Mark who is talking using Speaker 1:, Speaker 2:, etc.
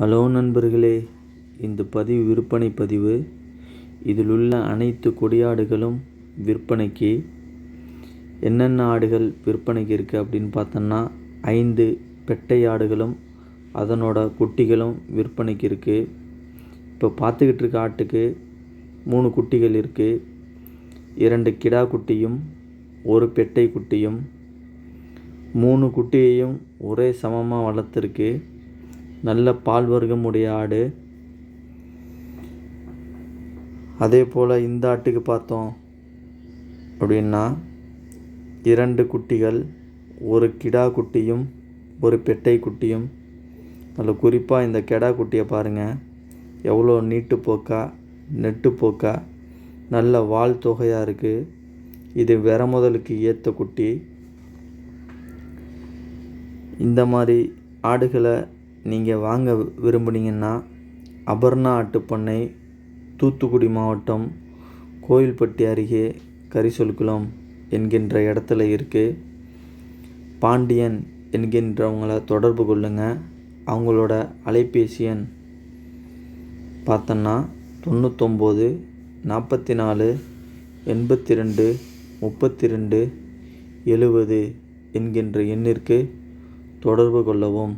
Speaker 1: Hello நண்பர்களே இந்த பதிவு விற்பனை பதிவு. இதில் உள்ள அனைத்து கொடியாடுகளும் விற்பனைக்கு என்னென்ன ஆடுகள் விற்பனைக்கு இருக்குது அப்படின்னு பார்த்தோன்னா ஐந்து பெட்டை ஆடுகளும் அதனோட குட்டிகளும் விற்பனைக்கு இருக்குது இப்போ பார்த்துக்கிட்டு இருக்க ஆட்டுக்கு மூணு குட்டிகள் இருக்குது இரண்டு கிடா குட்டியும் ஒரு பெட்டை குட்டியும். மூணு குட்டியையும் ஒரே சமமாக வளர்த்துருக்கு. நல்ல பால் வர்க்கம் உடைய ஆடு. அதே போல் இந்த ஆட்டுக்கு பார்த்தோம் அப்படின்னா இரண்டு குட்டிகள் ஒரு கிடா குட்டியும் ஒரு பெட்டை குட்டியும். அதில் குறிப்பாக இந்த கெடா குட்டியை பாருங்கள் எவ்வளோ நீட்டு போக்கா நெட்டு போக்கா நல்ல வால் தொகையாக இருக்குது இது வெற முதலுக்கு ஏற்ற குட்டி. இந்த மாதிரி ஆடுகளை நீங்கள் வாங்க விரும்புனீங்கன்னா அபர்ணா ஆட்டுப்பண்ணை தூத்துக்குடி மாவட்டம் கோயில்பட்டி அருகே கரிசொல்குளம் என்கின்ற இடத்துல இருக்குது பாண்டியன் என்கின்றவங்கள தொடர்பு கொள்ளுங்கள் அவங்களோட அலைபேசி எண் பார்த்தோன்னா தொண்ணூத்தொம்பது நாற்பத்தி நாலு எண்பத்தி ரெண்டு முப்பத்தி ரெண்டு எழுவது என்கின்ற எண்ணிற்கு தொடர்பு கொள்ளவும்.